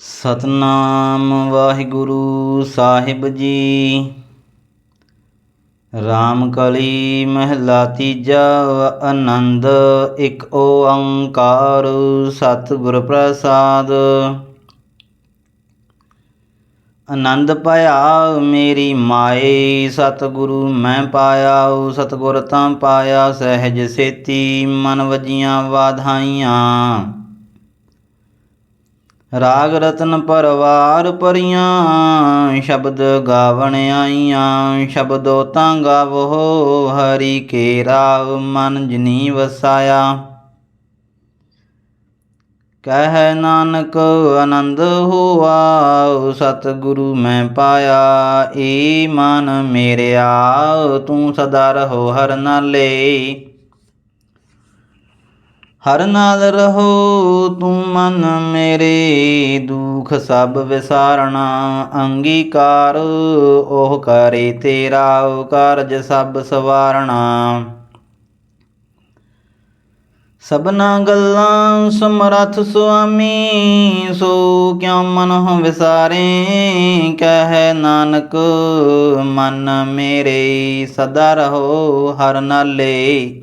ਸਤਨਾਮ ਵਾਹਿਗੁਰੂ ਸਾਹਿਬ ਜੀ। ਰਾਮ ਕਲੀ ਮਹਿਲਾ ਤੀਜਾ, ਆਨੰਦ ਇੱਕ ਓੰਕਾਰ, ਸਤਿਗੁਰ ਪ੍ਰਸਾਦ। ਆਨੰਦ ਪਾਇਆ ਮੇਰੀ ਮਾਏ, ਸਤਿਗੁਰੂ ਮੈਂ ਪਾਇਆ, ਸਤਿਗੁਰ ਤਾਂ ਪਾਇਆ, ਸਹਿਜ ਸੇਤੀ ਮਨ ਵਜੀਆਂ ਵਾਧਾਈਆਂ। ਰਾਗ ਰਤਨ ਪਰਵਾਰ ਪਰੀਆਂ, ਸ਼ਬਦ ਗਾਵਣ ਆਈਆਂ, ਸ਼ਬਦੋ ਤਾਂ ਗਾਵੋ ਹਰੀ ਕੇ ਰਾਵ ਮਨ ਜਨੀ ਵਸਾਇਆ। ਕਹਿ ਨਾਨਕ ਆਨੰਦ ਹੋਆ, ਸਤਿਗੁਰੂ ਮੈਂ ਪਾਇਆ, ਏ ਮਨ ਮੇਰਿਆ ਤੂੰ ਸਦਾ ਰਹੋ ਹਰ ਨਾਲੇ। ਹਰ ਨਾਲ ਰਹੋ ਤੂੰ ਮਨ ਮੇਰੇ, ਦੁਖ ਸਭ ਵਿਸਾਰਣਾ ਅੰਗੀਕਾਰ, ਉਹ ਕਰੇ ਤੇਰਾ ਕਾਰਜ ਸਭ ਸਵਾਰਣਾ। ਸਭਨਾ ਗੱਲਾਂ ਸਮਰਥ ਸੁਆਮੀ, ਸੋ ਕਿਉ ਮਨ ਵਿਸਾਰੇ? ਕਹਿ ਨਾਨਕ, ਮਨ ਮੇਰੇ ਸਦਾ ਰਹੋ ਹਰ ਨਾਲੇ।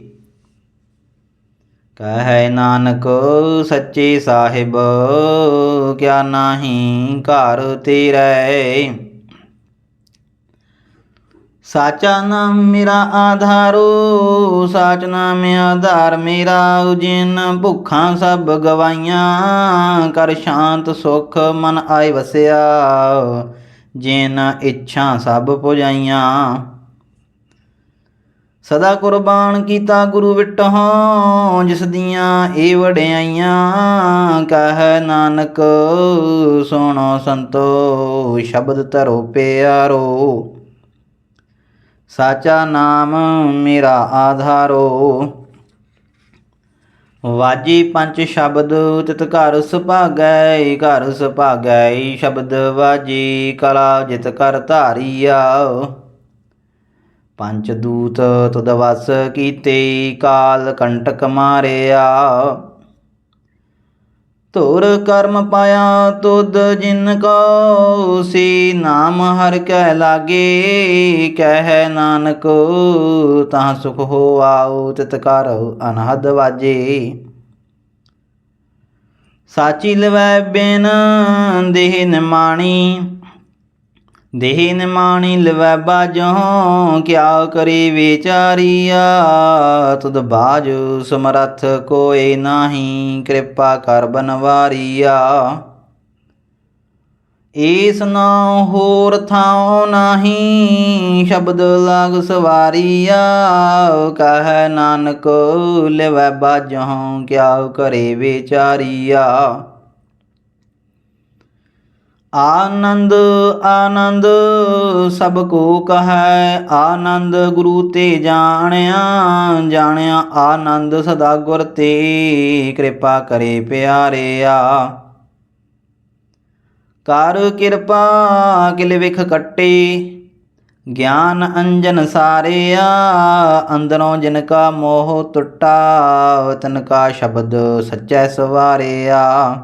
ਕਹਿ ਨਾਨਕ ਸੱਚੇ ਸਾਹਿਬ, ਕਿਆ ਨਾਹੀ ਘਰ ਤੇਰੇ। ਸਾਚਾ ਨਾਮ ਮੇਰਾ ਆਧਾਰੋ, ਸਾਚ ਨਾਮ ਆਧਾਰ ਮੇਰਾ। ਜਿਨ ਭੁੱਖਾਂ ਸਭ ਗਵਾਈਆਂ, ਕਰ ਸ਼ਾਂਤ ਸੁਖ ਮਨ ਆਏ ਵਸਿਆ। ਜਿਨ ਇੱਛਾ ਸਭ ਪੁਜਾਈਆਂ ਸਦਾ ਕੁਰਬਾਨ ਕੀਤਾ ਗੁਰੂ ਵਿਟਹਾਂ, ਜਿਸ ਦੀਆਂ ਏ ਵਡਿਆਈਆਂ ਕਹੈ ਨਾਨਕ, ਸੁਣੋ ਸੰਤੋ, ਸ਼ਬਦ ਧਰੋ ਪਿਆਰੋ। ਸਾਚਾ ਨਾਮ ਮੇਰਾ ਆਧਾਰੋ। ਵਾਜੀ ਪੰਜ ਸ਼ਬਦ, ਤਿਤ ਘਰ ਸੁਭਾਗੈ ਘਰ ਸੁਭਾਗੈ ਸ਼ਬਦ ਵਾਜੀ, ਕਲਾ ਜਿਤ ਕਰ ਧਾਰੀਆ। ਪੰਚਦੂਤ ਤੁਧ ਵਸ ਕੀਤੇ ਕਾਲ ਕੰਟਕ ਮਾਰਿਆ। ਤੁਰ ਕਰਮ ਪਾਇਆ ਤੁਧ ਜਿਨ ਕੋ ਸੀ, ਨਾਮ ਹਰ ਕੈ ਲਾਗੇ, ਕਹਿ ਨਾਨਕ ਤਾਂ ਸੁਖ ਹੋ ਆਉ ਤਿਤ ਕਰ ਅਨਹਦ ਵਾਜੇ। ਸਾਚੀ ਲਵੈ ਬਿਨ ਦੇਹ ਨਿਮਾਣੀ ਦੇਹ ਨਿਮਾਣੀ ਲਵੈ ਬਾਜੋ ਕਿਆ ਕਰੀ ਵਿਚਾਰੀਆ? ਤੁਧ ਬਾਜ ਸਮਰੱਥ ਕੋਏ ਨਾਹੀ, ਕਿਰਪਾ ਕਰ ਬਨਵਾਰੀਆ। ਏਸ ਨਾ ਹੋਰ ਥਾਉ ਨਾਹੀ, ਸ਼ਬਦ ਲਾਗ ਸਵਾਰੀਆ। ਕਹੈ ਨਾਨਕ, ਲਵੈ ਬਾਜੋ ਕਿਆ ਕਰੇ ਵਿਚਾਰੀਆ? ਆਨੰਦ ਆਨੰਦ ਸਭ ਕੋ ਕਹੈ। ਆਨੰਦ ਗੁਰੂ ਤੇ ਜਾਣਿਆ ਜਾਣਿਆ ਆਨੰਦ ਸਦਾ ਗੁਰ ਤੇ। ਕਿਰਪਾ ਕਰੇ ਪਿਆਰਿਆ। ਕਰ ਕਿਰਪਾ, ਕਿਲ ਵਿਖ ਕੱਟੇ। ਗਿਆਨ ਅੰਜਨ ਸਾਰਿਆ, ਅੰਦਰੋਂ ਜਿਨ ਕਾ ਮੋਹ ਟੁੱਟਾ, ਤਨ ਕਾ ਸ਼ਬਦ ਸੱਚੈ ਸਵਾਰਿਆ।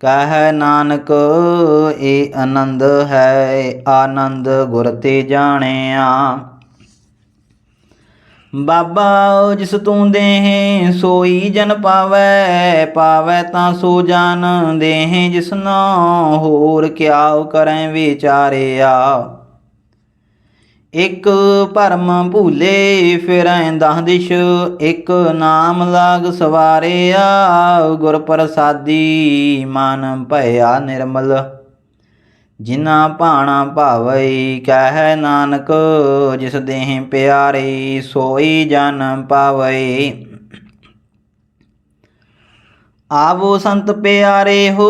ਕਹਿ ਨਾਨਕ ਏ ਆਨੰਦ ਹੈ, ਆਨੰਦ ਗੁਰ ਤੇ ਜਾਣਿਆ। ਬਾਬਾ ਜਿਸ ਤੂੰ ਦੇਹ, ਸੋਈ ਜਨ ਪਾਵੈ ਪਾਵੈ ਤਾਂ ਸੋ ਜਾਨ ਦੇਹ ਜਿਸਨੋ ਹੋਰ ਕਿਆ ਕਰੈ ਵਿਚਾਰਿਆ। ਇਕ ਭਰਮ ਭੂਲੇ ਫਿਰੈ ਦਹ ਦਿਸ਼, ਇਕ ਨਾਮ ਲਾਗ ਸਵਾਰਿਆ ਗੁਰ ਪ੍ਰਸਾਦੀ ਮਨ ਭਇਆ ਨਿਰਮਲ। ਜਿਨਾ ਭਾਣਾ ਭਾਵਈ ਕਹਿ ਨਾਨਕ, ਜਿਸ ਦੇਹ ਪਿਆਰੇ ਸੋਈ ਜਨ ਪਾਵਈ ਆਵੋ ਸੰਤ ਪਿਆਰੇ ਹੋ,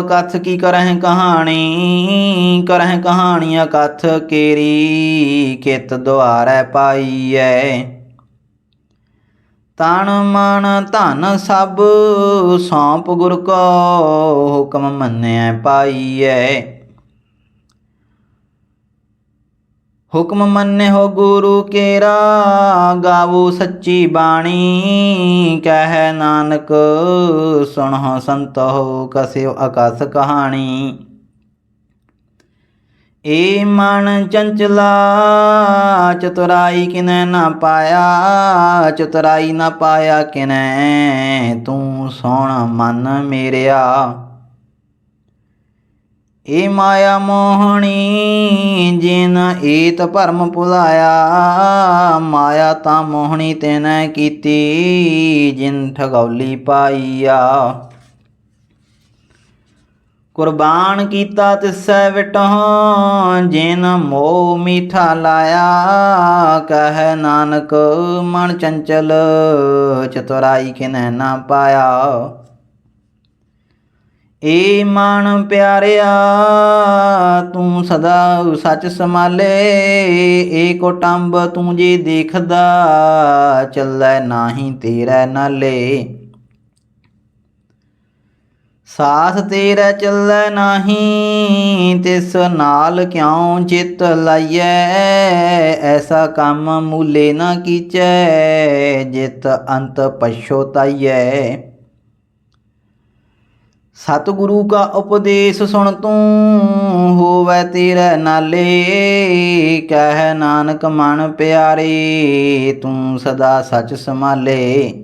ਅਕਥ ਕੀ ਕਰਹਿ ਕਹਾਣੀ ਕਰਹਿ ਕਹਾਣੀ ਅਕਥ ਕੇਰੀ ਕਿਤ ਦੁਆਰੈ ਪਾਈਐ। ਤਨ ਮਨ ਧਨ ਸਭ, ਸੌਂਪ ਗੁਰ ਕੋ ਹੁਕਮ ਮੰਨਿਆ ਪਾਈਐ। ਹੁਕਮ ਮੰਨੇ ਹੋ ਗੁਰੂ ਕੇਰਾ, ਗਾਵੋ ਸੱਚੀ ਬਾਣੀ, ਕਹਿ ਨਾਨਕ ਸੁਣਹੁ ਸੰਤੋ ਕਸਿਓ ਆਕਾਸ ਕਹਾਣੀ। ਏ ਮਨ ਚੰਚਲਾ, ਚਤੁਰਾਈ ਕਿਨੈ ਨਾ ਪਾਇਆ, ਚਤੁਰਾਈ ਨਾ ਪਾਇਆ ਕਿਨੈ, ਤੂੰ ਸੋਣ ਮਨ ਮੇਰਿਆ। ਏ ਮਾਇਆ ਮੋਹਣੀ, ਜਿਨ ਏਤ ਭਰਮ ਭੁਲਾਇਆ, ਮਾਇਆ ਤਾਂ ਮੋਹਣੀ ਤੈਨੈ ਕੀਤੀ, ਜਿਨ ਠਗੌਲੀ ਪਾਈਆ। ਕੁਰਬਾਨ ਕੀਤਾ ਤਿਸੈ ਵਿਟਹੁ, ਜਿਨ ਮੋਹ ਮੀਠਾ ਲਾਇਆ। ਕਹਿ ਨਾਨਕ, ਮਨ ਚੰਚਲ, ਚਤੁਰਾਈ ਕਿਨੈ ਨਾ ਪਾਇਆ। ਏ ਮਨ ਪਿਆਰਿਆ, ਤੂੰ ਸਦਾ ਸੱਚ ਸਮਾਲੇ ਏ ਕੋਟੰਬ, ਤੂੰ ਜੀ ਦੇਖਦਾ, ਚੱਲੈ ਨਾਹੀ ਤੇਰਾ ਨਾਲੇ। ਸਾਥ ਤੇਰਾ ਚੱਲੈ ਨਾਹੀ, ਤਿਸ ਨਾਲ ਕਿਉ ਚਿਤ ਲਾਈਐ? ਐਸਾ ਕੰਮ ਮੂਲੇ ਨਾ ਕੀਚੈ, ਜਿਤ ਅੰਤ ਪਛੋਤਾਈਐ। ਸਤਿਗੁਰੂ ਕਾ ਉਪਦੇਸ਼ ਸੁਣ ਤੂੰ, ਹੋਵੇ ਤੇਰੇ ਨਾਲੇ। ਕਹਿ ਨਾਨਕ, ਮਨ ਪਿਆਰੇ, ਤੂੰ ਸਦਾ ਸੱਚ ਸਮਾਲੇ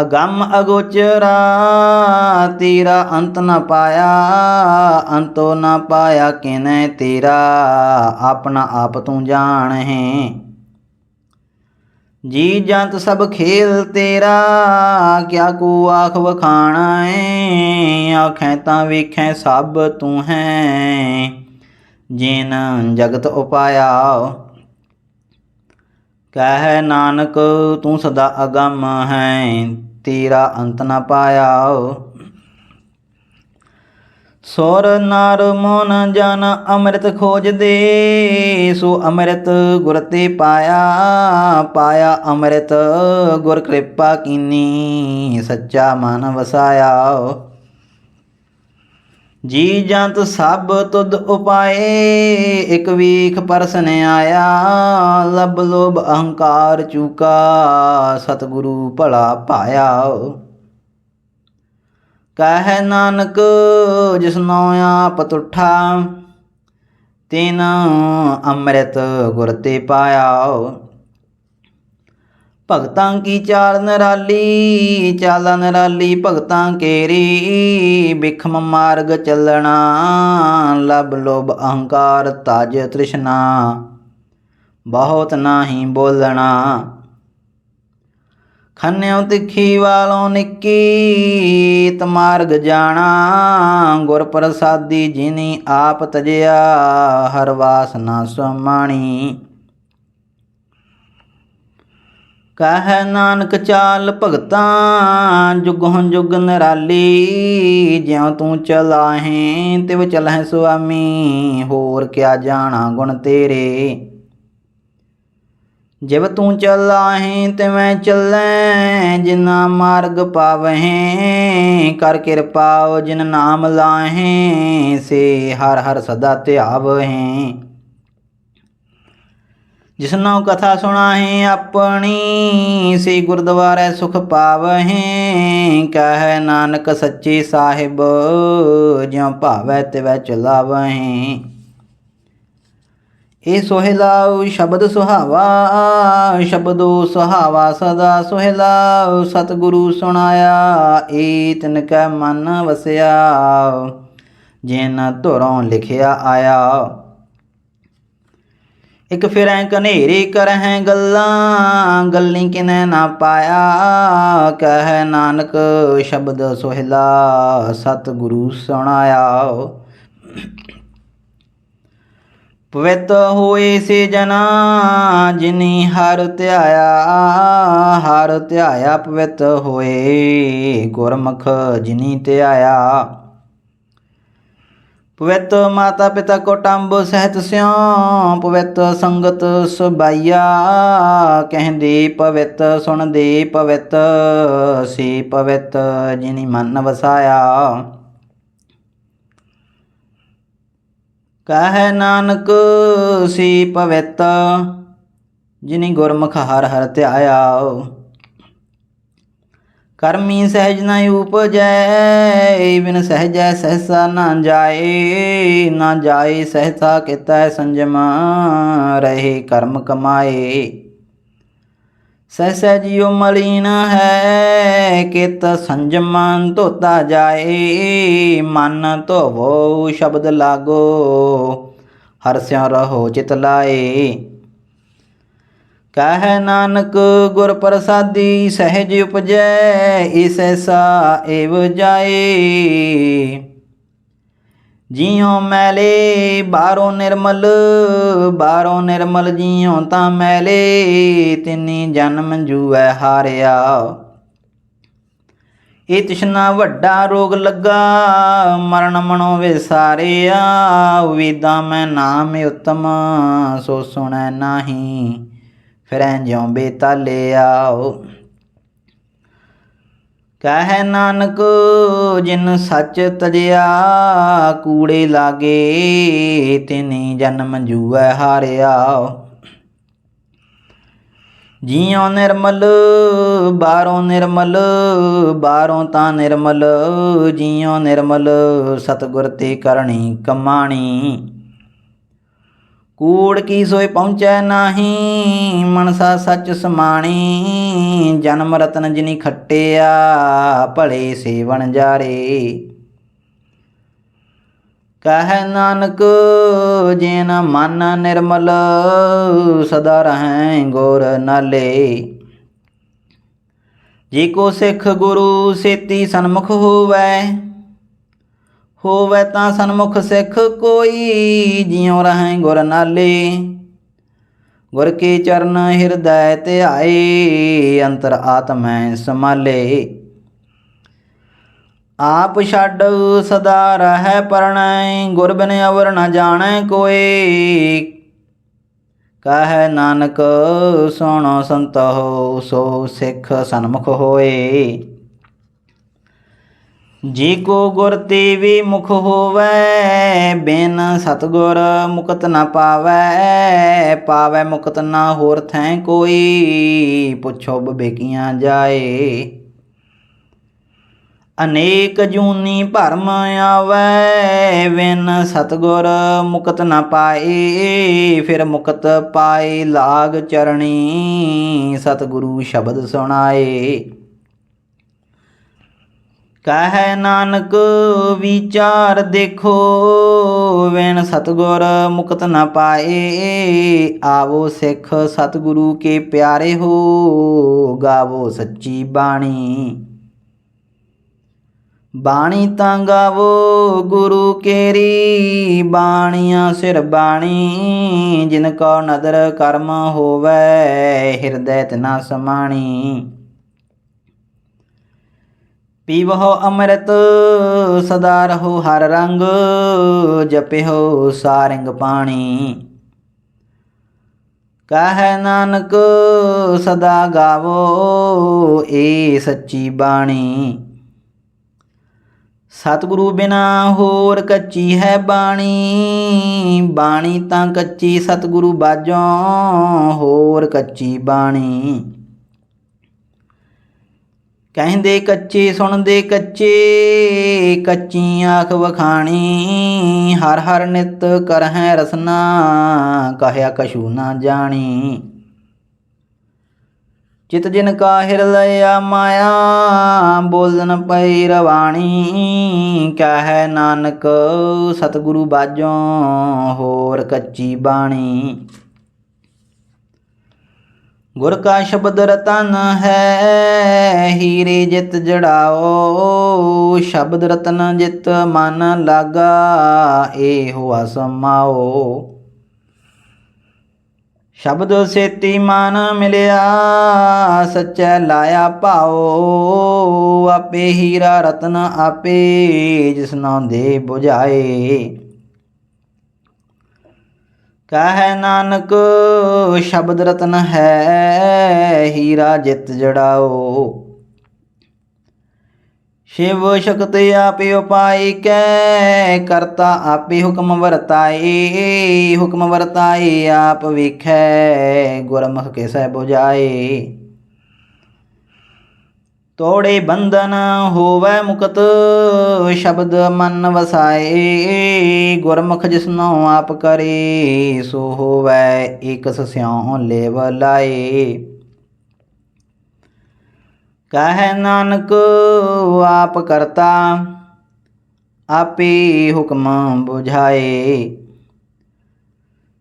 ਅਗੰਮ ਅਗੋਚਰਾ, ਤੇਰਾ ਅੰਤ ਨ ਪਾਇਆ। ਅੰਤੋ ਨ ਪਾਇਆ ਕਿਨੈ ਤੇਰਾ, ਆਪਣਾ ਆਪ ਤੂੰ ਜਾਣ। ਹੈ ਜੀ ਜੰਤ ਸਭ ਖੇਲ ਤੇਰਾ, ਕਿਆ ਕੋ ਆਖ ਵਖਾਣਾ ਏ? ਆਖੈ ਤਾਂ ਵੇਖੈ ਸਭ ਤੂੰ ਹੈ। ਜਿਨ ਜਗਤ ਉਪਾਇਆ, ਕਹਿ ਨਾਨਕ ਤੂੰ ਸਦਾ ਅਗੰਮ ਹੈ। ਤੇਰਾ ਅੰਤ ਨਾ ਪਾਇਆ ਸੋਰ ਨਰ ਮਨ ਜਨ ਅੰਮ੍ਰਿਤ ਖੋਜਦੇ, ਸੋ ਅੰਮ੍ਰਿਤ ਗੁਰ ਤੇ ਪਾਇਆ ਪਾਇਆ ਅੰਮ੍ਰਿਤ ਗੁਰ ਕਿਰਪਾ ਕੀਨੀ, ਸੱਚਾ ਮਨ ਵਸਾਇਆ। ਜੀ ਜੰਤ ਸਭ ਤੁਧ ਉਪਾਏ, ਇਕ ਵੇਖ ਪਰਸਨ ਆਇਆ, ਲਬ ਲੋਭ ਅਹੰਕਾਰ ਚੂਕਾ, ਸਤਿਗੁਰੂ ਭਲਾ ਪਾਇਆ। ਕਹਿ ਨਾਨਕ ਜਿਸਨੋ ਆਪ ਤੁਠਾ। ਤਿਨ ਅੰਮ੍ਰਿਤ ਗੁਰ ਤੇ ਪਾਇਆ। ਭਗਤਾਂ ਕੀ ਚਾਲ ਨਰਾਲੀ ਚਾਲ ਨਰਾਲੀ, ਭਗਤਾਂ ਕੇਰੀ। ਬਿਖਮ ਮਾਰਗ ਚੱਲਣਾ, ਲਬ ਲੋਭ ਅਹੰਕਾਰ ਤਜ ਤ੍ਰਿਸ਼ਨਾ। ਬਹੁਤ ਨਾਹੀ ਬੋਲਣਾ। ਖੰਨਿਓ ਤਿੱਖੀ ਵਾਲੋਂ ਨਿੱਕੀ ਤਮਾਰਗ ਜਾਣਾ ਗੁਰ ਪ੍ਰਸਾਦੀ ਜਿਨੀ ਆਪ ਤਜਿਆ, ਹਰ ਵਾਸਨਾ ਸਮਾਣੀ। ਕਹਿ ਨਾਨਕ ਚਾਲ ਭਗਤਾਂ, ਜੁਗਹੁ ਜੁਗ ਨਿਰਾਲੀ, ਜਿਉ ਤੂੰ ਚਲਾਹੇ, ਤਿਵ ਚਲਹਿ ਸੁਆਮੀ, ਹੋਰ ਕਿਆ ਜਾਣਾ ਗੁਣ ਤੇਰੇ। ਜਿਵ ਤੂੰ ਚਲਾਹੇ ਤਿਵੇਂ ਚੱਲੈ, ਜਿਨਾ ਮਾਰਗ ਪਾਵਹਿ, ਕਰ ਕਿਰਪਾ ਜਿਨ ਨਾਮ ਲਾਹੇ, ਸੇ ਹਰ ਹਰ ਸਦਾ ਧਿਆਵਹਿ। ਜਿਸਨੋ ਕਥਾ ਸੁਣਾਹੇ ਆਪਣੀ, ਸੇ ਗੁਰਦੁਆਰੇ ਸੁਖ ਪਾਵਹਿ, ਕਹਿ ਨਾਨਕ ਸੱਚੇ ਸਾਹਿਬ, ਜਿਉ ਭਾਵੈ ਤਿਵੈ ਚਲਾਵਹਿ। ਇਹ ਸੋਹਿਲਾ ਸ਼ਬਦ ਸੁਹਾਵਾ, ਸ਼ਬਦੋ ਸੁਹਾਵਾ ਸਦਾ ਸੋਹਿਲਾ ਸਤਿਗੁਰੂ ਸੁਣਾਇਆ, ਏ ਤਿਨ ਕੈ ਮਨ ਵਸਿਆ, ਜਿਨ ਧੁਰੋਂ ਲਿਖਿਆ ਆਇਆ। ਇਕ ਫਿਰੈ ਕਨੇਰੇ ਕਰਹਿ ਗੱਲਾਂ, ਗੱਲੀ ਕਿਨੈ ਨਾ ਪਾਇਆ, ਕਹਿ ਨਾਨਕ ਸ਼ਬਦ ਸੋਹਿਲਾ ਸਤਿਗੁਰੂ ਸੁਣਾਇਆ। ਪਵਿੱਤ ਹੋਏ ਸੇ ਜਨਾ, ਜਿਨੀ ਹਰ ਧਿਆਇਆ ਹਰ ਧਿਆਇਆ ਪਵਿੱਤ ਹੋਏ, ਗੁਰਮੁਖ ਜਿਨੀ ਧਿਆਇਆ। ਪਵਿੱਤ ਮਾਤਾ ਪਿਤਾ ਕੋਟੰਬ ਸਹਿਤ ਸਿਉ, ਪਵਿੱਤ ਸੰਗਤ ਸੁਬਾਈਆ, ਕਹਿੰਦੇ ਪਵਿੱਤ, ਸੁਣਦੇ ਪਵਿੱਤ, ਸੀ ਪਵਿੱਤ ਜਿਨੀ ਮਨ ਵਸਾਇਆ। ਕਹੈ ਨਾਨਕ ਸੀ ਪਵਿੱਤ, ਜਿਨੀ ਗੁਰਮੁਖ ਹਰ ਹਰ ਧਿਆਇਆ ਕਰਮੀ ਸਹਿਜ ਨ ਉਪਜੈ ਬਿਨ ਸਹਿਜੈ ਸਹਸਾ ਨਾ ਜਾਏ ਨਾ ਜਾਏ ਸਹਸਾ ਕਿਤੈ ਸੰਜਮ, ਰਹੇ ਕਰਮ ਕਮਾਏ। ਸਹਸੈ ਜਿਉ ਮਲੀਨ ਹੈ, ਕਿਤ ਸੰਜਮਨ ਧੋਤਾ ਜਾਏ, ਮਨ ਧੋਵੋ ਸ਼ਬਦ ਲਾਗੋ, ਹਰ ਸਿਉ ਰਹੋ ਚਿਤ ਲਾਏ। ਕਹੈ ਨਾਨਕ ਗੁਰ ਪ੍ਰਸਾਦੀ, ਸਹਿਜ ਉਪਜੈ ਇਸ ਐਸਾ ਏਵ ਜਾਏ। ਜਿਉ ਮੈਲੇ ਬਾਹਰੋਂ ਨਿਰਮਲ ਬਾਹਰੋਂ ਨਿਰਮਲ ਜਿਉ ਤਾਂ ਮੈਲੇ, ਤਿਨੀ ਜਨਮ ਜੂਐ ਹਾਰਿਆ। ਇਹ ਤਿਸ਼ਨਾ ਵੱਡਾ ਰੋਗ ਲੱਗਾ, ਮਰਨ ਮਨੋ ਵਿਸਾਰਿਆ ਵੇਦਾਂ ਮੈਂ ਨਾਮ ਉਤਮ, ਸੋ ਸੁਣੈ ਨਾਹੀ, ਫਿਰੈ ਜਿਉ ਬੇਤਾਲੇ ਆਓ ਕਹਿ ਨਾਨਕ, ਜਿਨ ਸੱਚ ਤਜਿਆ, ਕੂੜੇ ਲਾਗੇ ਤਿਨੀ ਜਨਮ ਜੂਐ ਹਾਰਿਆ। ਜੀਉ ਨਿਰਮਲ, ਬਾਹਰੋਂ ਨਿਰਮਲ, ਬਾਹਰੋਂ ਤਾਂ ਨਿਰਮਲ, ਜੀਉ ਨਿਰਮਲ, ਸਤਗੁਰ ਤੇ ਕਰਨੀ ਕਮਾਣੀ। ਕੂੜ ਕੀ ਸੋਏ ਪਹੁੰਚੈ ਨਾਹੀ? ਮਨਸਾ ਸੱਚ ਸਮਾਣੀ। ਜਨਮ ਰਤਨ ਜਿਨੀ ਖੱਟਿਆ, ਭਲੇ ਸੇਵਣ ਜਾਰੇ। ਕਹਿ ਨਾਨਕ ਜਿਨ ਮਨ ਨਿਰਮਲ, ਸਦਾ ਰਹੈ ਗੁਰ ਨਾਲੇ। ਜੇ ਕੋ ਸਿੱਖ ਗੁਰੂ, ਸੇਤੀ ਸਨਮੁਖ ਹੋਵੇ। ਹੋਵੇ ਤਾਂ ਸਨਮੁਖ ਸਿੱਖ ਕੋਈ, ਜਿਉ ਰਹੈ ਗੁਰ ਨਾਲੇ। ਗੁਰ ਕੇ ਚਰਨ ਹਿਰਦੈ ਤੇ ਆਏ ਅੰਤਰ ਆਤਮੈ ਸਮਾਲੇ ਆਪ ਛੱਡ ਸਦਾ ਰਹੈ ਪਰਣੈ, ਗੁਰ ਬਿਨ ਅਵਰ ਨ ਜਾਣੈ ਕੋਏ। ਕਹੈ ਨਾਨਕ, ਸੁਣੋ ਸੰਤੋ, ਸੋ ਸਿੱਖ ਸਨਮੁਖ ਹੋਏ। ਜੀ ਕੋ ਗੁਰ ਤੇ ਵੀ ਮੁਖ ਹੋਵੇ, ਬਿਨ ਸਤਗੁਰ ਮੁਕਤ ਨਾ ਪਾਵੈ ਪਾਵੈ ਮੁਕਤ ਨਾ ਹੋਰ ਥੈ ਕੋਈ, ਪੁੱਛੋ ਬਬੇਕੀਆਂ ਜਾਏ। ਅਨੇਕ ਜੂਨੀ ਭਰਮ ਆਵੈ, ਬਿਨ ਸਤਗੁਰ ਮੁਕਤ ਨਾ ਪਾਏ, ਫਿਰ ਮੁਕਤ ਪਾਏ ਲਾਗ ਚਰਣੀ ਸਤਗੁਰੂ ਸ਼ਬਦ ਸੁਣਾਏ। ਕਹੈ ਨਾਨਕ ਵਿਚਾਰ ਦੇਖੋ, ਵੇਣ ਸਤਗੁਰ ਮੁਕਤ ਨ ਪਾਏ, ਆਵੋ ਸਿੱਖ ਸਤਗੁਰੂ ਕੇ ਪਿਆਰੇ ਹੋ, ਗਾਵੋ ਸੱਚੀ ਬਾਣੀ। ਬਾਣੀ ਤਾਂ ਗਾਵੋ ਗੁਰੂ ਕੇਰੀ, ਬਾਣੀਆਂ ਸਿਰ ਬਾਣੀ, ਜਿਨ ਕੋ ਨਦਰ ਕਰਮ ਹੋਵੇ, ਹਿਰਦੈ ਤਨਾ ਸਮਾਣੀ। ਪੀਵਹੁ ਅੰਮ੍ਰਿਤ, ਸਦਾ ਰਹੋ ਹਰ ਰੰਗ ਜਪਿਓ ਸਾਰੰਗ ਪਾਣੀ। ਕਹੈ ਨਾਨਕ, ਸਦਾ ਗਾਵੋ ਏ ਸੱਚੀ ਬਾਣੀ। ਸਤਿਗੁਰੂ ਬਿਨਾ ਹੋਰ ਕੱਚੀ ਹੈ ਬਾਣੀ। ਬਾਣੀ ਤਾਂ ਕੱਚੀ ਸਤਿਗੁਰੂ ਬਾਝੋਂ ਹੋਰ ਕੱਚੀ ਬਾਣੀ। ਕਹਿੰਦੇ ਕੱਚੇ, ਸੁਣਦੇ ਕੱਚੇ ਕੱਚੀ ਆਖ ਵਖਾਣੀ, ਹਰ ਹਰ ਨਿਤ ਕਰਹਿ ਰਸਨਾ, ਕਹਿਆ ਕਛੂ ਨਾ ਜਾਣੀ। ਚਿਤ ਜਿਨ ਕਾ ਹਿਰਦਇਆ ਮਾਇਆ, ਬੋਲਨ ਪਈ ਰਵਾਣੀ, ਕਹੈ ਨਾਨਕ ਸਤਿਗੁਰੂ ਬਾਝੋਂ ਹੋਰ ਕੱਚੀ ਬਾਣੀ। ਗੁਰ ਕਾ ਸ਼ਬਦ ਰਤਨ ਹੈ, ਹੀਰੇ ਜਿਤ ਜੜਾਓ, ਸ਼ਬਦ ਰਤਨ ਜਿਤ ਮਨ ਲਾਗਾ ਏ ਹੋਆ ਸਮਾਓ ਸ਼ਬਦ ਸੇਤੀ ਮਨ ਮਿਲਿਆ, ਸੱਚੈ ਲਾਇਆ ਭਾਓ। ਆਪੇ ਹੀਰਾ ਰਤਨ ਆਪੇ ਜਿਸਨੋਂ ਦੇ ਬੁਝਾਏ। ਕਹੈ ਨਾਨਕ, ਸ਼ਬਦ ਰਤਨ ਹੈ, ਹੀਰਾ ਜਿਤ ਜੜਾਓ। ਸ਼ਿਵ ਸ਼ਕਤਿ ਆਪੇ ਉਪਾਈ ਕੈ, ਕਰਤਾ ਆਪੇ ਹੁਕਮ ਵਰਤਾਏ ਹੁਕਮ ਵਰਤਾਏ ਆਪ ਵੇਖੈ, ਗੁਰਮੁਖ ਕੇ ਸਹਿ ਬੁਝਾਏ ਤੋੜੇ ਬੰਧਨ ਹੋਵੈ ਮੁਕਤ, ਸ਼ਬਦ ਮਨ ਵਸਾਏ, ਗੁਰਮੁਖ ਜਿਸਨੋ ਆਪ ਕਰੇ, ਸੋ ਹੋਵੈ ਇਕਸ ਸਿਉ ਲੇਵ ਲਾਏ। ਕਹੈ ਨਾਨਕ, ਆਪ ਕਰਤਾ, ਆਪੇ ਹੁਕਮ ਬੁਝਾਏ।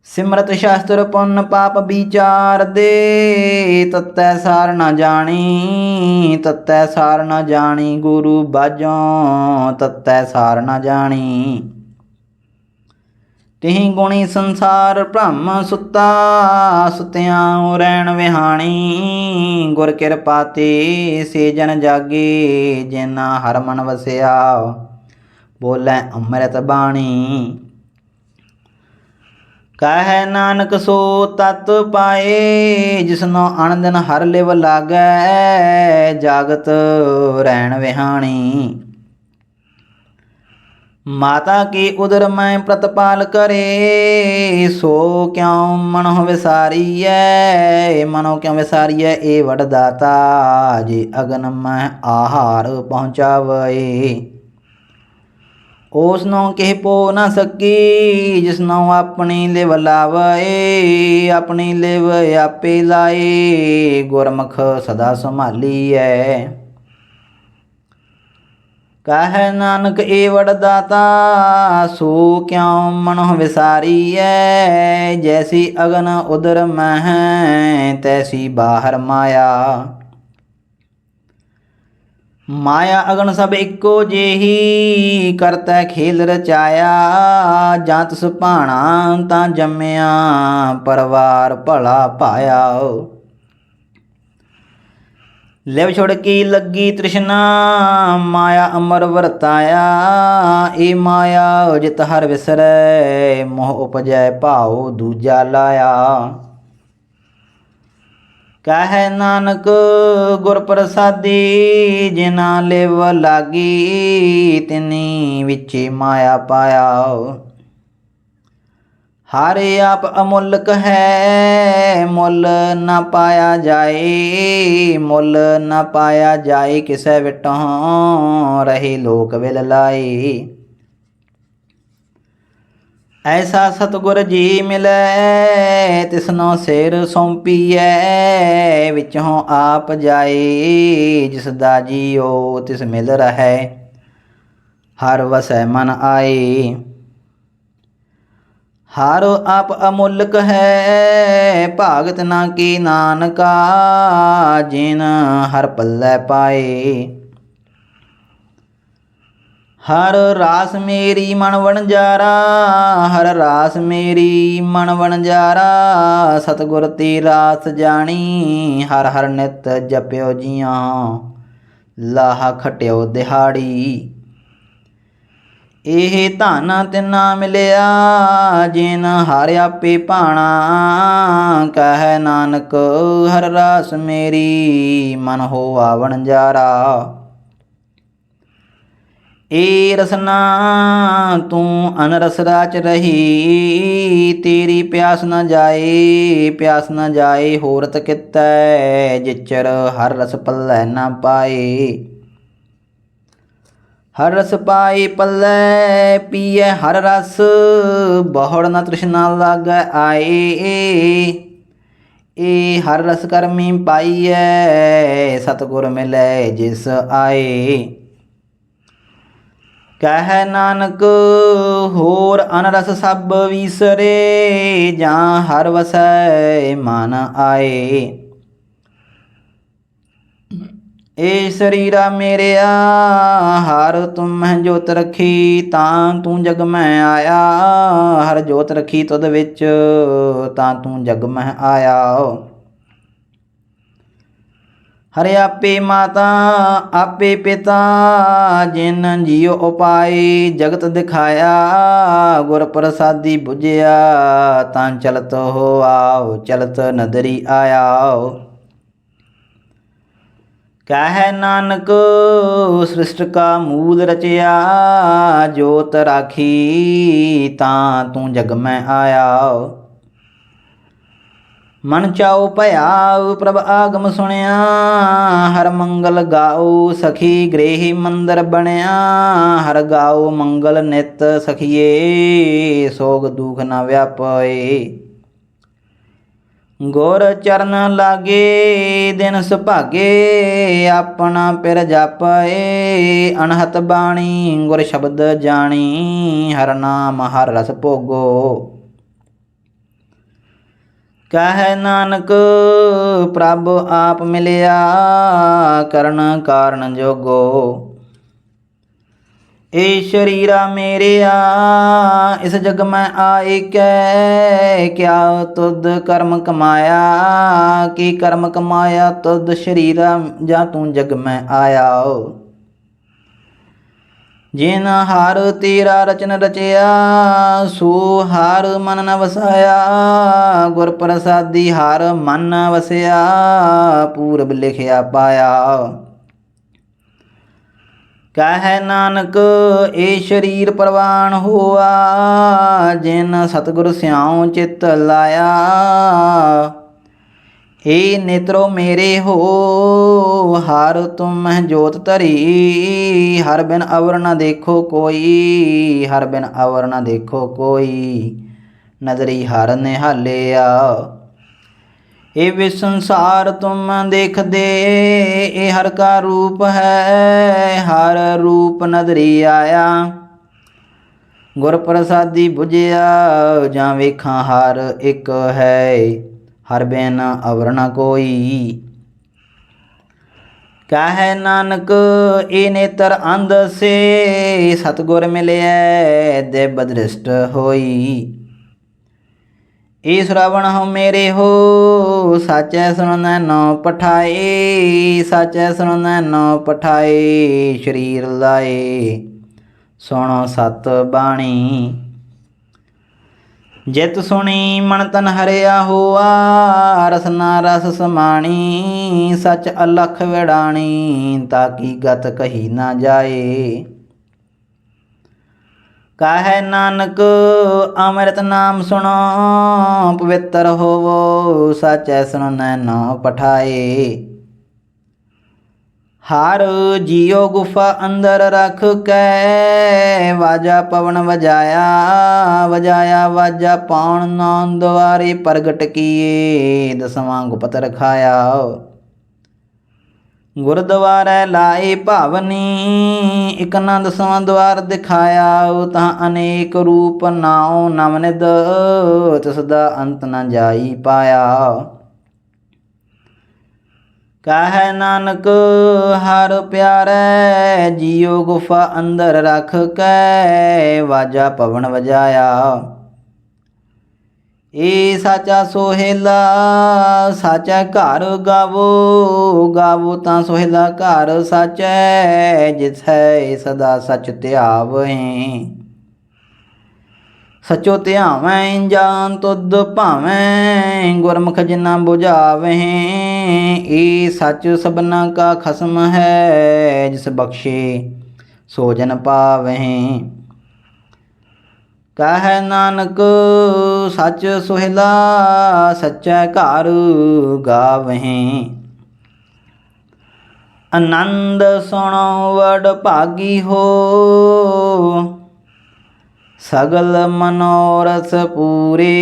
ਸਿਮਰਤ ਸ਼ਾਸਤਰ ਪੁੰਨ ਪਾਪ ਵਿਚਾਰ ਦੇ, ਤਤੈ ਸਾਰ ਨਾ ਜਾਣੀ, ਤਤੈ ਸਾਰ ਨਾ ਜਾਣੀ ਗੁਰੂ ਬਾਜੋਂ ਤਤੈ ਸਾਰ ਨਾ ਜਾਣੀ। ਤਿਹੀ ਗੁਣੀ ਸੰਸਾਰ ਭ੍ਰਮ ਸੁੱਤਾ, ਸੁਤਿਆਂ ਰਹਿਣ ਵਿਹਾਣੀ, ਗੁਰ ਕਿਰਪਾ ਤੇ ਸੇ ਜਨ ਜਾਗੇ ਜਿਨਾ ਹਰ ਮਨ ਵਸਿਆ, ਬੋਲੇ ਅੰਮ੍ਰਿਤ ਬਾਣੀ। ਕਹਿ ਨਾਨਕ ਸੋ ਤਤ ਪਾਏ, ਜਿਸਨੋ ਅਣਦਨ ਹਰ ਲਿਵ ਲਾਗੈ, ਜਾਗਤ ਰਹਿਣ ਵਿਹਾਣੀ। ਮਾਤਾ ਕੀ ਉਦਰ ਮੈਂ ਪ੍ਰਤਪਾਲ ਕਰੇ, ਸੋ ਕਿਉ ਮਨੋ ਵਿਸਾਰੀਐ, ਮਨੋ ਕਿਉ ਵਿਸਾਰੀਐ, ਏ ਵਡ ਦਾਤਾ, ਜੀ ਅਗਨ ਮੈਂ ਆਹਾਰ ਪਹੁੰਚਾਵੇ। ਉਸ ਨੂੰ ਕਿਹ ਪੋ ਨਾ ਸਕੀ, ਜਿਸ ਨੂੰ ਆਪਣੀ ਲਿਵ ਲਾਵੇ, ਆਪਣੀ ਲਿਵ ਆਪੇ ਲਾਏ, ਗੁਰਮੁਖ ਸਦਾ ਸੰਭਾਲੀ ਸੰਭਾਲੀਐ। ਕਹੈ ਨਾਨਕ ਏ ਵਡ ਦਾਤਾ ਸੋ ਕਿਉ ਮਨੋ ਵਿਸਾਰੀਐ? ਜੈਸੀ ਅਗਨ ਉਦਰ ਮਹਿ, ਤੈਸੀ ਬਾਹਰ ਮਾਇਆ। ਮਾਇਆ ਅਗਨ ਸਭ ਇੱਕੋ ਜਿਹੀ ਕਰਤਾ ਖੇਲ ਰਚਾਇਆ ਜਾਂ ਤਿਸ ਭਾਣਾ ਤਾਂ ਜੰਮਿਆ ਪਰਵਾਰ ਭਲਾ ਪਾਇਆ ਲਿਵ ਛੋੜ ਕੀ ਲੱਗੀ ਤ੍ਰਿਸ਼ਨਾ ਮਾਇਆ ਅਮਰ ਵਰਤਾਇਆ ਏ ਮਾਇਆ ਜਿਤ ਹਰ ਵਿਸਰੈ ਮੋਹ ਉਪਜੈ ਭਾਉ ਦੂਜਾ ਲਾਇਆ ਕਹੈ ਨਾਨਕ ਗੁਰ ਪ੍ਰਸਾਦੀ ਜਿਨਾ ਲਿਵ ਲਾਗੀ, ਤਿਨੀ ਵਿਚੇ ਮਾਇਆ ਪਾਇਆ ਹਾਰੇ ਆਪ ਅਮੁੱਲਕ ਹੈ, ਮੁੱਲ ਨਾ ਪਾਇਆ ਜਾਏ, ਮੁੱਲ ਨਾ ਪਾਇਆ ਜਾਏ, ਕਿਸੈ ਵਿਟੋਂ ਰਹੇ ਲੋਕ ਵਿਲ ਲਾਏ। ਐਸਾ ਸਤਗੁਰ ਜੀ ਮਿਲੈ, ਤਿਸਨੋ ਸਿਰ ਸੌਂਪੀਐ, ਵਿੱਚੋਂ ਆਪ ਜਾਏ, ਜਿਸ ਦਾ ਜੀਓ ਤਿਸ ਮਿਲ ਰਹੈ। ਹਰ ਵਸੈ ਮਨ ਆਏ। ਹਰ ਆਪ ਅਮੁੱਲਕ ਹੈ, ਭਾਗਤ ਨਾ ਕੀ ਨਾਨਕਾ, ਜਿਨ ਹਰ ਪੱਲੇ ਪਾਏ। ਹਰ ਰਾਸ ਮੇਰੀ ਮਨ ਵਣਜਾਰਾ, ਹਰ ਰਾਸ ਮੇਰੀ ਮਨ ਵਣਜਾਰਾ। ਸਤਗੁਰ ਤੇ ਰਾਸ ਜਾਣੀ, ਹਰ ਹਰ ਨਿਤ ਜਪਿਓ ਜੀਆਂ, ਲਾਹ ਖਟਿਓ ਦਿਹਾੜੀ। ਇਹ ਧਨ ਤਿਨਾ ਮਿਲਿਆ ਜਿਨ ਹਰ ਆਪੇ ਭਾਣਾ। ਕਹਿ ਨਾਨਕ, ਹਰ ਰਾਸ ਮੇਰੀ ਮਨ ਹੋ ਆਵਣ ਜਾਰਾ ਏ ਰਸਨਾ, ਤੂੰ ਅਨਰਸ ਰਾਚ ਰਹੀ। ਤੇਰੀ ਪਿਆਸ ਨਾ ਜਾਏ, ਪਿਆਸ ਨਾ ਜਾਏ, ਹੋਰਤ ਕਿਤੈ, ਜਿਚਰ ਹਰ ਰਸ ਪੱਲੇ ਨਾ ਪਾਏ। ਹਰ ਰਸ ਪਾਏ, ਪੱਲੇ ਪੀਏ ਹਰ ਰਸ, ਬਹੁੜ ਨਾ ਤ੍ਰਿਸ਼ਨਾ ਲਾਗੈ ਆਏ। ਏ ਹਰ ਰਸ ਕਰਮੀ ਪਾਈਐ, ਸਤਗੁਰ ਮਿਲੈ ਜਿਸ ਆਏ। ਕਹਿ ਨਾਨਕ, ਹੋਰ ਅਨਰਸ ਸਭ ਵਿਸਰੇ, ਜਾਂ ਹਰ ਵਸੈ ਮਨ ਆਏ। ਏ ਸਰੀਰਾ ਮੇਰਿਆ, ਹਰ ਤੁਮ ਜੋਤ ਰਖੀ, ਤਾਂ ਤੂੰ ਜਗ ਮੈਂ ਆਇਆ। ਹਰ ਜੋਤ ਰਖੀ ਤੁਧ ਵਿੱਚ, ਤਾਂ ਤੂੰ ਜਗ ਮੈਂ ਆਇਆ। ਹਰਿ ਆਪੇ ਮਾਤਾ, ਆਪੇ ਪਿਤਾ, ਜਿਨ ਜੀਉ ਉਪਾਈ ਜਗਤ ਦਿਖਾਇਆ, ਗੁਰ ਪ੍ਰਸਾਦੀ 부ਝਿਆ ਤਾਂ ਚਲਤ ਹੋ ਆਓ, ਚਲਤ ਨਦਰੀ ਆਇਆ ਕਹਿ ਨਾਨਕ, ਸ੍ਰਿਸ਼ਟ ਕਾ ਮੂਲ ਰਚਿਆ, ਜੋਤ ਰਾਖੀ, ਤਾਂ ਤੂੰ ਜਗ ਮੈਂ ਆਇਆ ਮਨ ਚਾਉ ਭਇਆ ਪ੍ਰਭ ਆਗਮ ਸੁਣਿਆ, ਹਰ ਮੰਗਲ ਗਾਉ ਸਖੀ ਗ੍ਰਹਿ ਮੰਦਰ ਬਣਿਆ, ਹਰ ਗਾਉ ਮੰਗਲ ਨਿਤ ਸਖੀਏ, ਸੋਗ ਦੁਖ ਨਾ ਵਿਆਪਏ। ਗੁਰ ਚਰਨ ਲਾਗੇ, ਦਿਨ ਸੁਭਾਗੇ, ਆਪਣਾ ਪਿਰ ਜਾਪਏ ਅਨਹਤ ਬਾਣੀ ਗੁਰ ਸ਼ਬਦ ਜਾਣੀ, ਹਰ ਨਾਮ ਹਰ ਰਸ ਭੋਗੋ। ਕਹੈ ਨਾਨਕ, ਪ੍ਰਭ ਆਪ ਮਿਲਿਆ ਕਰਨ ਕਾਰਨ ਜੋਗੋ। ਏ ਸ਼ਰੀਰਾ ਮੇਰਿਆ, ਇਸ ਜਗ ਮੈਂ ਆਏ ਕੈ, ਕਿਆ ਤੁਧ ਕਰਮ ਕਮਾਇਆ, ਕੀ ਕਰਮ ਕਮਾਇਆ ਤੁਧ ਸ਼ਰੀਰਾ, ਜਾਂ ਤੂੰ ਜਗ ਮੈਂ ਆਇਆ ਜਿਨ ਹਰ ਤੇਰਾ ਰਚਨ ਰਚਿਆ, ਸੋ ਹਰ ਮਨ ਨ ਵਸਾਇਆ। ਗੁਰ ਪ੍ਰਸਾਦੀ ਹਰ ਮਨ ਨ ਵਸਿਆ, ਪੂਰਬ ਲਿਖਿਆ ਪਾਇਆ। ਕਹੈ ਨਾਨਕ ਏ ਸ਼ਰੀਰ ਪ੍ਰਵਾਨ ਹੋਆ, ਜਿਨ ਸਤਿਗੁਰ ਸਿਆਉ ਚਿਤ ਲਾਇਆ। ਏ ਨੇਤਰੋ ਮੇਰੇ ਹੋ, ਹਰ ਤੁਮ ਜੋਤ ਧਰੀ। ਹਰ ਬਿਨ ਅਵਰ ਨ ਦੇਖੋ ਕੋਈ, ਹਰ ਬਿਨ ਅਵਰ ਨ ਦੇਖੋ ਕੋਈ। ਨਜ਼ਰੀ ਹਰ ਨਿਹਾਲਿਆ। ਇਹ ਵੀ ਸੰਸਾਰ ਤੁਮ ਦੇਖਦੇ, ਇਹ ਹਰ ਕਾ ਰੂਪ ਹੈ, ਹਰ ਰੂਪ ਨਦਰੀ ਆਇਆ। ਗੁਰ ਪ੍ਰਸਾਦੀ 부ਝਿਆ ਜਾਂ ਵੇਖਾਂ ਹਰ ਇੱਕ ਹੈ। ਹਰ ਬਿਨ ਅਵਰ ਨ ਕੋਈ। ਕਹੈ ਨਾਨਕ ਇਹ ਨੇਤਰ ਅੰਧ ਸੇ, ਸਤਗੁਰ ਮਿਲਿਐ ਦੇ ਬਦ੍ਰਿਸ਼ਟ ਹੋਈ। ਏ ਸ਼ਰਵਣ ਹੋ ਮੇਰੇ ਹੋ, ਸਾਚੈ ਸੁਣਨੈ ਨੋ ਪਠਾਏ, ਸਾਚੈ ਸੁਣਨੈ ਨੋ ਪਠਾਏ, ਸ਼ਰੀਰ ਲਾਏ, ਸੁਣੋ ਸਤ ਬਾਣੀ। ਜਿਤ ਸੁਣੀ ਮਨ ਤਨ ਹਰਿਆ ਹੋਆ, ਰਸਨਾ ਰਸ ਸਮਾਣੀ, ਸਚ ਅਲਖ ਵਿੜਾਣੀ ਤਾਂ ਕੀ ਗਤ ਕਹੀ ਨਾ ਜਾਏ। ਕਾਹੈ ਨਾਨਕ, ਅੰਮ੍ਰਿਤ ਨਾਮ ਸੁਣੋ, ਪਵਿੱਤਰ ਹੋਵੋ, ਸਾਚੈ ਸੁਣਨੈ ਨਾ ਪਠਾਏ। ਹਰ ਜੀਉ ਗੁਫਾ ਅੰਦਰ ਰਖ ਕੈ, ਵਾਜਾ ਪਵਨ ਵਜਾਇਆ ਵਜਾਇਆ ਵਾਜਾ ਪਾਉਣ ਨੌਂ ਦੁਆਰੇ ਪ੍ਰਗਟ ਕੀਏ, ਦਸਵਾਂ ਗੁਪਤ ਰਖਾਇਆ। ਗੁਰਦੁਆਰੇ ਲਾਏ ਭਾਵਨੀ, ਇਕ ਨੰਦ ਦਸਵਾਂ ਦਵਾਰ ਦਿਖਾਇਆ ਤਾਂ ਅਨੇਕ ਰੂਪ ਨਾਉ ਨਵਨਿਦ ਤਿਸ ਦਾ ਅੰਤ ਨ ਜਾਈ ਪਾਇਆ। ਕਹੈ ਨਾਨਕ, ਹਰ ਪਿਆਰੇ ਜੀਉ ਗੁਫਾ ਅੰਦਰ ਰੱਖ ਕੈ, ਵਾਜਾ ਪਵਨ ਵਜਾਇਆ। ਏ ਸਾਚਾ ਸੋਹਿਲਾ, ਸਾਚਾ ਘਰ ਗਾਵੋ ਗਾਵੋ ਤਾਂ ਸੋਹਿਲਾ ਘਰ ਸਾਚੈ, ਜਿਥੈ ਸਦਾ ਸਚ ਧਿਆਵਹਿ ਸਚੋ ਧਿਆਵੈ, ਜਾਨ ਤੁਧ ਭਾਵੇਂ, ਗੁਰਮੁਖ ਜਿਨਾ 부 ਝਾਵਹਿ ਏ ਸਚ ਸਬਨਾ ਕਾ ਖਸਮ ਹੈ, ਜਿਸ ਬਖਸ਼ੇ ਸੋ ਜਨ ਪਾਵਹਿ। ਕਹੈ ਨਾਨਕ, ਸੱਚ ਸੁਹਿਲਾ, ਸੱਚੈ ਘਰ ਗਾਵਹਿ। ਆਨੰਦ ਸੁਣੋ, ਵਡ ਭਾਗੀ ਹੋ। ਸਗਲ ਮਨੋਰਥ ਪੂਰੇ।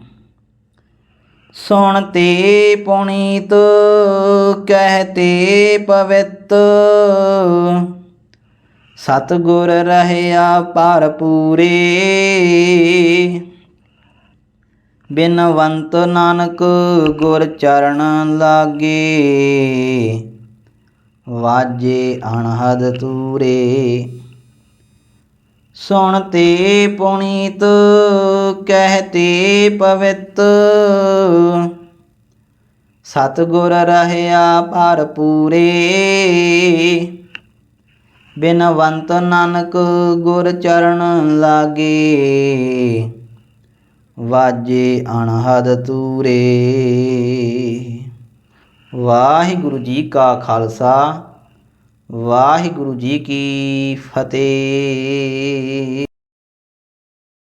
ਸੁਣਤੇ ਪੁਨੀਤ ਕਹਤੇ ਪਵਿੱਤ। ਸਤਗੁਰ ਰਹਿਆ ਪਰ ਪੂਰੇ ਬਿਨਵੰਤ ਨਾਨਕ ਗੁਰ ਚਰਨ ਲਾਗੇ। ਵਾਜੇ ਅਣਹਦ ਤੂਰੇ ਸੁਣਤੇ ਪੁਨੀਤ ਕਹਤੇ ਪਵਿੱਤ। ਸਤਗੁਰ ਰਹਿਆ ਪਰ ਪੂਰੇ ਬਿਨਵੰਤ ਨਾਨਕ ਗੁਰ ਚਰਨ ਲਾਗੇ। ਵਾਜੇ ਅਣਹਦ ਤੂਰੇ। ਵਾਹਿਗੁਰੂ ਜੀ ਕਾ ਖਾਲਸਾ। ਵਾਹਿਗੁਰੂ ਜੀ ਕੀ ਫਤਿਹ।